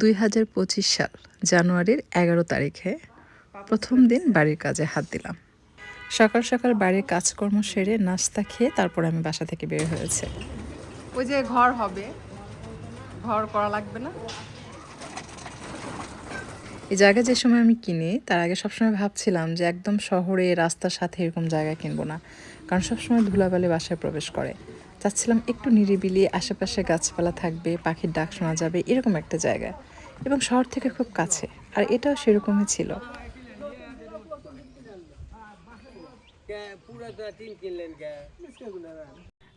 দুই হাজার পঁচিশ সাল জানুয়ারির এগারো তারিখে প্রথম দিন বাড়ির কাজে হাত দিলাম। সকাল সকাল বাড়ির কাজকর্ম সেরে নাস্তা খেয়ে তারপর আমি বাসা থেকে বের হয়েছে। ওই যে ঘর হবে। ঘর করা লাগবে না? এই জায়গা যে সময় আমি কিনি তার আগে সবসময় ভাবছিলাম যে একদম শহরে রাস্তার সাথে এরকম জায়গা কিনবো না। কারণ সবসময় ধুলাবালি বাসায় প্রবেশ করে। চাচ্ছিলাম একটু নিরিবিলি, আশেপাশে গাছপালা থাকবে, পাখির ডাক শোনা যাবে, এরকম একটা জায়গা। এবং শহর থেকে খুব কাছে, আর এটাও সেরকমই ছিল।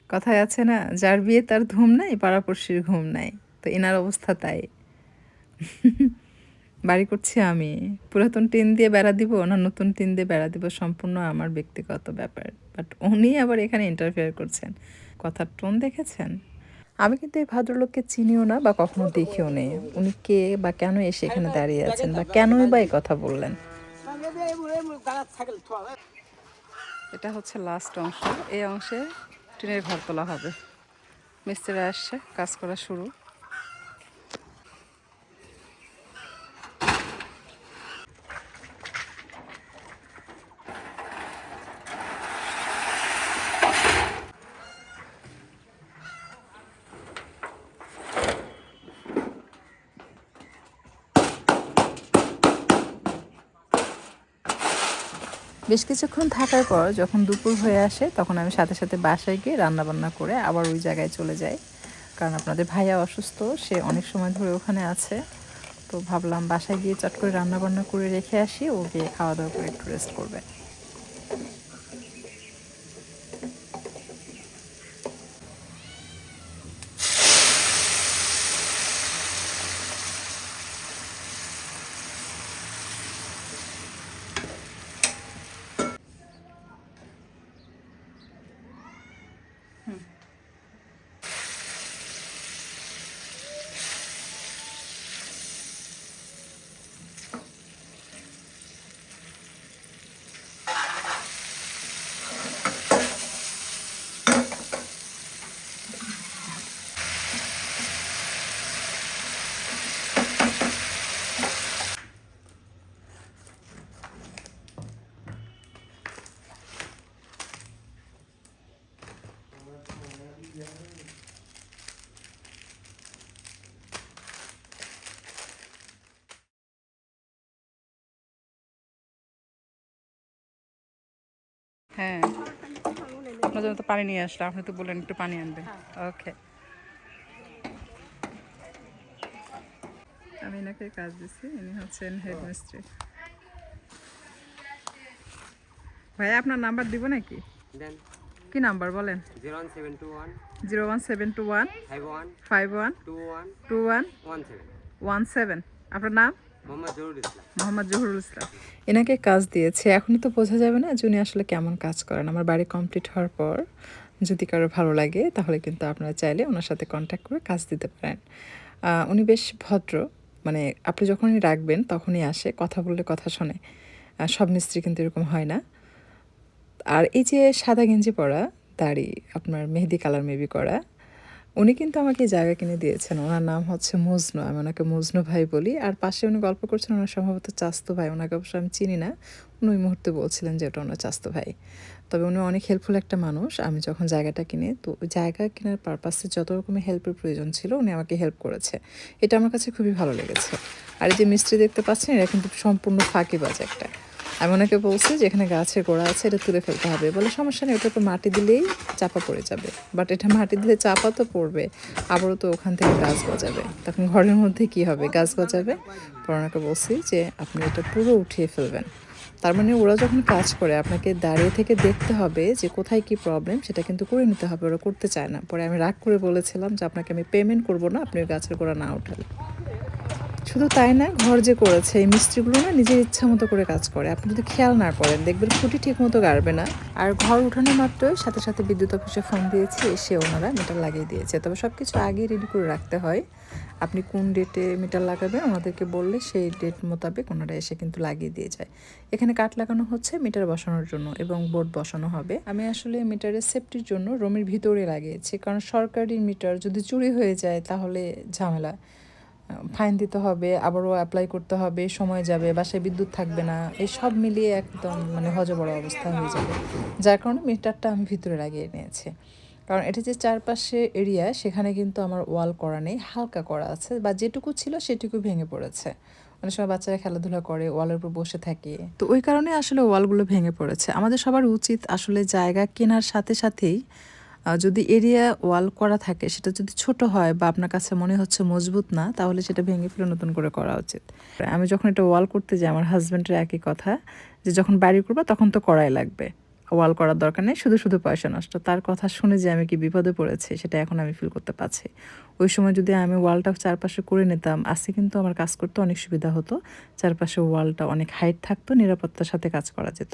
কথায় আছে না, যার বিয়ে তার ধুম নাই, পাড়াপড়শির ঘুম নাই। তো এনার অবস্থা তাই। বাড়ি করছি আমি। পুরাতন টিন দিয়ে বেড়া দিব না নতুন টিন দিয়ে বেড়া দিব সম্পূর্ণ আমার ব্যক্তিগত ব্যাপার। বাট উনি আবার এখানে ইন্টারফেয়ার করছেন। কথার টোন দেখেছেন? আমি কিন্তু এই ভদ্রলোককে চিনিও না বা কখনো দেখিও নেই উনি কে বা কেন এসে এখানে দাঁড়িয়ে আছেন বা কেনই বা এই কথা বললেন? এটা হচ্ছে লাস্ট অংশ। এই অংশে টিনের ঘর তোলা হবে। মিস্ত্রিরা আসছে, কাজ করা শুরু। বেশ কিছুক্ষণ থাকার পর যখন দুপুর হয়ে আসে, তখন আমি সাথে সাথে বাসায় গিয়ে রান্নাবান্না করে আবার ওই জায়গায় চলে যাই। কারণ আপনাদের ভাইয়া অসুস্থ, সে অনেক সময় ধরে ওখানে আছে। তো ভাবলাম বাসায় গিয়ে চট করে রান্নাবান্না করে রেখে আসি, ও গিয়ে খাওয়া দাওয়া করে একটু রেস্ট করবে। হ্যাঁ। আপনার জন্য তো পানি নিয়ে আসলাম আপনি তো বললেন একটু পানি আনবেন। ওকে আমি এনাকে কাজ দিচ্ছি ইনি হচ্ছেন হেড মিস্ত্রি ভাই আপনার নাম্বার দিব নাকি? কি নাম্বার বলেন? Zero one seven two one zero one seven two one five one five one two one two one one seven আপনার নাম? এনাকে কাজ দিয়েছে। এখনই তো বোঝা যাবে না যে উনি আসলে কেমন কাজ করেন। আমার বাড়ি কমপ্লিট হওয়ার পর যদি কারও ভালো লাগে, তাহলে কিন্তু আপনারা চাইলে ওনার সাথে কন্ট্যাক্ট করে কাজ দিতে পারেন। উনি বেশ ভদ্র। মানে আপনি যখনই রাখবেন, তখনই আসে। কথা বললে কথা শোনে। সব মিস্ত্রি কিন্তু এরকম হয় না। আর এই যে সাদা গেঞ্জি পরা, দাড়ি, আপনার মেহেদি কালার মেবি করা উনি কিন্তু আমাকে জায়গা কিনে দিয়েছেন। ওনার নাম হচ্ছে মজনু, আমি ওনাকে মজনু ভাই বলি। আর পাশে উনি গল্প করছেন ওনার সম্ভবত চাস্তো ভাই, ওনাকে অবশ্য আমি চিনি না। উনি ওই মুহূর্তে বলছিলেন যে ওটা ওনার চাস্তো ভাই। তবে উনি অনেক হেল্পফুল একটা মানুষ। আমি যখন জায়গাটা কিনে, তো জায়গা কেনার পারপাসে যত রকমের হেল্পের প্রয়োজন ছিল, উনি আমাকে হেল্প করেছে। এটা আমার কাছে খুবই ভালো লেগেছে। আর এই যে মিস্ত্রি দেখতে পাচ্ছেন এটা কিন্তু সম্পূর্ণ ফাঁকিবাজ একটা। আমি ওনাকে বলছি যে এখানে গাছের গোড়া আছে, এটা তুলে ফেলতে হবে। বলে, সমস্যা নেই ওটা তো মাটি দিলেই চাপা পড়ে যাবে। বাট এটা মাটি দিলে চাপা তো পড়বে, আবারও তো ওখান থেকে গাছ গজাবে। তখন ঘরের মধ্যে কি হবে? গাছ গজাবে? পর ওনাকে বলছি যে, আপনি এটা পুরো উঠিয়ে ফেলবেন। তার মানে ওরা যখন কাজ করে, আপনাকে দাঁড়িয়ে থেকে দেখতে হবে যে কোথায় কি প্রবলেম সেটা কিন্তু করে নিতে হবে। ওরা করতে চায় না। পরে আমি রাগ করে বলেছিলাম যে, আপনাকে আমি পেমেন্ট করব না, আপনি গাছের গোড়া না উঠালে। শুধু তাই না, ঘর যে করেছে, এই মিস্ত্রিগুলো না নিজের ইচ্ছা মতো করে কাজ করে। আপনি যদি খেয়াল না করেন, দেখবেন খুঁটি ঠিক মতো গাড়বে না। আর ঘর উঠানো মাত্রই সাথে সাথে বিদ্যুৎ অফিসে ফোন দিয়েছি, এসে ওনারা মিটার লাগিয়ে দিয়েছে। তবে সব কিছু আগে রেডি করে রাখতে হয়। আপনি কোন ডেটে মিটার লাগাবেন ওনাদেরকে বললে সেই ডেট মোতাবেক ওনারা এসে কিন্তু লাগিয়ে দিয়ে যায়। এখানে কাঠ লাগানো হচ্ছে মিটার বসানোর জন্য এবং বোর্ড বসানো হবে। আমি আসলে মিটারের সেফটির জন্য রুমের ভিতরে লাগিয়েছি, কারণ সরকারি মিটার যদি চুরি হয়ে যায় তাহলে ঝামেলা। ফাইন দিতে হবে, আবারও অ্যাপ্লাই করতে হবে, সময় যাবে, বাসায় বিদ্যুৎ থাকবে না, এই সব মিলিয়ে একদম মানে হজবড় অবস্থা হয়ে যাবে। যার কারণে মিটারটা আমি ভিতরে লাগিয়ে নিয়েছি। কারণ এটা যে চারপাশে এরিয়া সেখানে কিন্তু আমার ওয়াল করা নেই, হালকা করা আছে, বা যেটুকু ছিল সেটুকু ভেঙে পড়েছে। অনেক সময় বাচ্চারা খেলাধুলা করে ওয়ালের উপর বসে থাকে। তো ওই কারণে আসলে ওয়ালগুলো ভেঙে পড়েছে। আমাদের সবার উচিত আসলে জায়গা কেনার সাথে সাথেই যদি এরিয়া ওয়াল করা থাকে, সেটা যদি ছোট হয় বা আপনার কাছে মনে হচ্ছে মজবুত না, তাহলে সেটা ভেঙে ফেলে নতুন করে করা উচিত। আমি যখন এটা ওয়াল করতে যাই, আমার হাজব্যান্ডের একই কথা, যে যখন বাড়ি করবা তখন তো করাই লাগবে। ওয়াল করার দরকার নেই, শুধু শুধু পয়সা নষ্ট। তার কথা শুনে যে আমি কি বিপদে পড়েছি, সেটা এখন আমি ফিল করতে পারছি। ওই সময় যদি আমি ওয়ালটা চারপাশে করে নিতাম, আজকে কিন্তু আমার কাজ করতে অনেক সুবিধা হতো। চারপাশে ওয়ালটা অনেক হাইট থাকতো, নিরাপত্তার সাথে কাজ করা যেত।